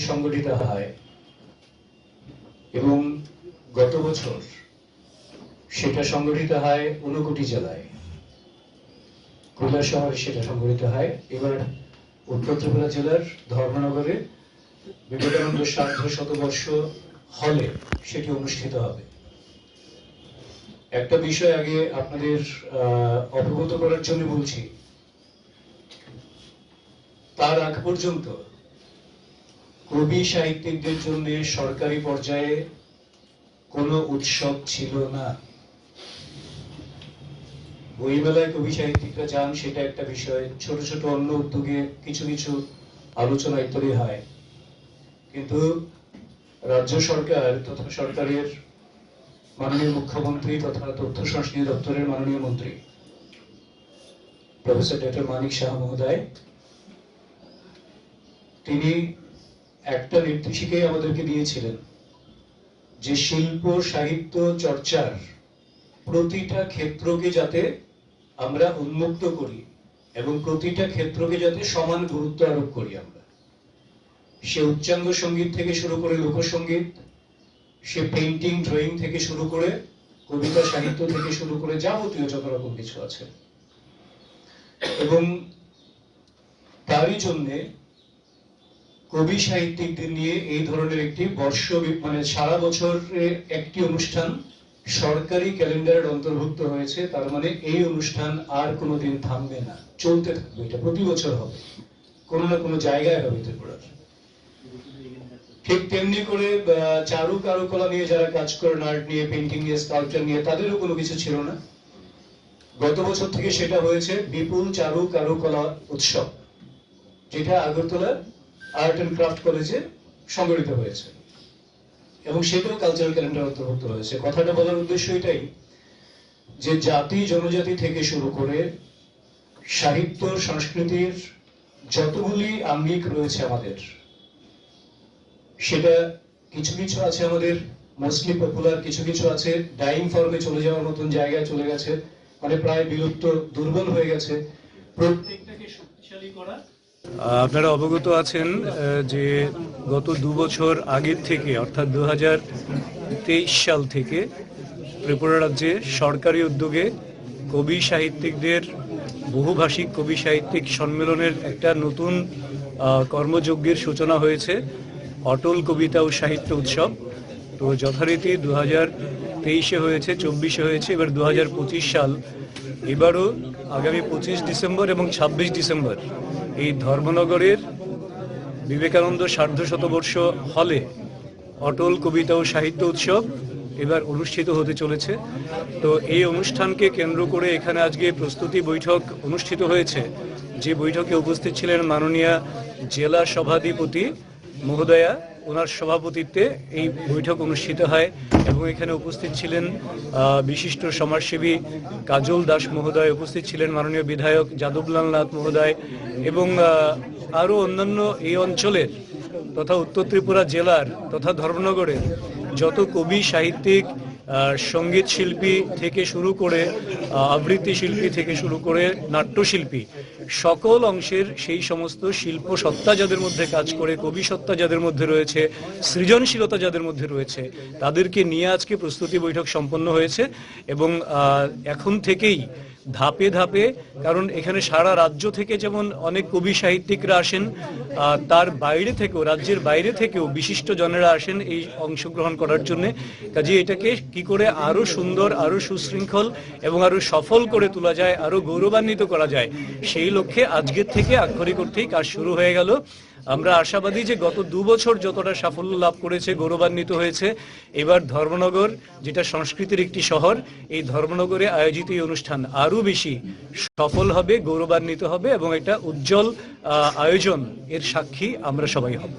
সংগঠিত হয়। এবং গত বছর সেটা সংগঠিত হয় ঊনকোটি জেলায়। খুলনা শহরে সেটা সংগঠিত হয়। এবার উত্তর ত্রিপুরা জেলার ধর্মনগরে বিবেকানন্দ সার্ধ শতবর্ষ হলে সেটি অনুষ্ঠিত হবে। একটা বিষয় আগে আপনাদের অবগত করার জন্য বলছি। তার আগ পর্যন্ত কবি সাহিত্যিকদের জন্য সরকারি পর্যায়ে কোনো উৎসব ছিল না। বইমেলায় কবি সাহিত্যিকরা যান, সেটা একটা বিষয়। ছোট ছোট অন্য উদ্যোগে কিছু কিছু আলোচনা ইত্যাদি হয়। কিন্তু রাজ্য সরকার তথা সরকারের মাননীয় মুখ্যমন্ত্রী তথা তথ্য সংস্কৃতি দপ্তরের মাননীয় মন্ত্রী, প্রফেসর ডক্টর মানিক শাহ মহোদয়, তিনি একটা নির্দেশিকাই আমাদেরকে দিয়েছিলেন যে শিল্প, সাহিত্য, চর্চার প্রতিটা ক্ষেত্রকে যাতে আমরা উন্মুক্ত করি এবং প্রতিটা ক্ষেত্রকে যাতে সমান গুরুত্ব আরোপ করি আমরা। সে উচ্চাঙ্গ সংগীত থেকে শুরু করে লোকসঙ্গীত, সে পেন্টিং ড্রয়িং থেকে শুরু করে কবিতা, সাহিত্য থেকে শুরু করে যাবতীয় যত রকম কিছু আছে। এবং তারই জন্যে কবি সাহিত্যিকদের নিয়ে এই ধরনের একটি বর্ষ মানে সারা বছরের একটি অনুষ্ঠান সরকারি ক্যালেন্ডারের অন্তর্ভুক্ত হয়েছে, তার মানে এই অনুষ্ঠান আর কোনোদিন থামবে না, চলতে থাকবে, এটা প্রতি বছর হবে, কোনো না কোনো জায়গায় হবে ত্রিপুরার ঠিক তেমনি করে চারু কারুকলা নিয়ে যারা কাজ করেন, আর্ট নিয়ে পেন্টিং নিয়ে, স্কাল্পচার নিয়ে, তাদেরও কোনো কিছু ছিল না। গত বছর থেকে সেটা হয়েছে বিপুল চারু কারুকলা উৎসব, যেটা আগরতলা আর্ট অ্যান্ড ক্রাফট কলেজে সংগঠিত হয়েছে। এবং সেটাও কালচারাল ক্যালেন্ডার অন্তর্ভুক্ত হয়েছে। কথাটা বলার উদ্দেশ্য এটাই যে জাতি, জনজাতি থেকে শুরু করে সাহিত্য, সংস্কৃতির যতগুলি আঙ্গিক রয়েছে আমাদের, সেটা কিছু কিছু আছে আমাদের মোস্টলি পপুলার কিছু কিছু আছে ডাইং ফর্মে চলে যাওয়ার মতন জায়গায় চলে গেছে মানে প্রায় বিলুপ্ত, দুর্বল হয়ে গেছে। প্রত্যেকটাকে শক্তিশালী করা আপনারা অবগত আছেন যে গত দু বছর আগের থেকে, অর্থাৎ দু হাজার তেইশ সাল থেকে ত্রিপুরা রাজ্যে সরকারি উদ্যোগে কবি সাহিত্যিকদের বহুভাষিক কবি সাহিত্যিক সম্মেলনের একটা নতুন কর্মযজ্ঞের সূচনা হয়েছে, অটল কবিতা ও সাহিত্য উৎসব। তো যথারীতি দু হাজার তেইশে হয়েছে, চব্বিশে হয়েছে, এবার দু সাল এবারও আগামী পঁচিশ ডিসেম্বর এবং ছাব্বিশ ডিসেম্বর এই ধর্মনগরের বিবেকানন্দ সার্ধ শতবর্ষ হলে অটল কবিতা ও সাহিত্য উৎসব এবার অনুষ্ঠিত হতে চলেছে। তো এই অনুষ্ঠানকে কেন্দ্র করে এখানে আজকে প্রস্তুতি বৈঠক অনুষ্ঠিত হয়েছে। যে বৈঠকে উপস্থিত ছিলেন মাননীয় জেলা সভাধিপতি মহোদয়া, ওনার সভাপতিত্বে এই বৈঠক অনুষ্ঠিত হয় এবং এখানে উপস্থিত ছিলেন বিশিষ্ট সমাজসেবী কাজল দাস মহোদয়, উপস্থিত ছিলেন মাননীয় বিধায়ক যাদবলাল নাথ মহোদয় এবং আরও অন্যান্য এই অঞ্চলের তথা উত্তর ত্রিপুরা জেলার তথা ধর্মনগরের যত কবি, সাহিত্যিক সংগীত শিল্পী থেকে শুরু করে আবৃত্তি শিল্পী থেকে শুরু করে নাট্যশিল্পী, সকল অংশের সেই সমস্ত শিল্প সত্তা যাদের মধ্যে কাজ করে, কবি সত্তা যাদের মধ্যে রয়েছে, সৃজনশীলতা যাদের মধ্যে রয়েছে, তাদেরকে নিয়ে আজকে প্রস্তুতি বৈঠক সম্পন্ন হয়েছে এবং এখন থেকেই ধাপে ধাপে, কারণ এখানে সারা রাজ্য থেকে যেমন অনেক কবি সাহিত্যিকরা আসেন তার বাইরে থেকেও, রাজ্যের বাইরে থেকেও বিশিষ্ট জনেরা আসেন এই অংশগ্রহণ করার জন্য। কাজে এটাকে কি করে আরও সুন্দর, আরও সুশৃঙ্খল এবং আরও সফল করে তোলা যায়, আরও গৌরবান্বিত করা যায়, সেই লক্ষ্যে আজকের থেকে আক্ষরিক অর্থেই কাজ শুরু হয়ে গেল। আমরা আশাবাদী যে গত দু বছর যতটা সাফল্য লাভ করেছে, গৌরবান্বিত হয়েছে। এবার ধর্মনগর, যেটা সংস্কৃতির একটি শহর, এই ধর্মনগরে আয়োজিত এই অনুষ্ঠান আরও বেশি সফল হবে, গৌরবান্বিত হবে এবং একটা উজ্জ্বল আয়োজন এর সাক্ষী আমরা সবাই হব।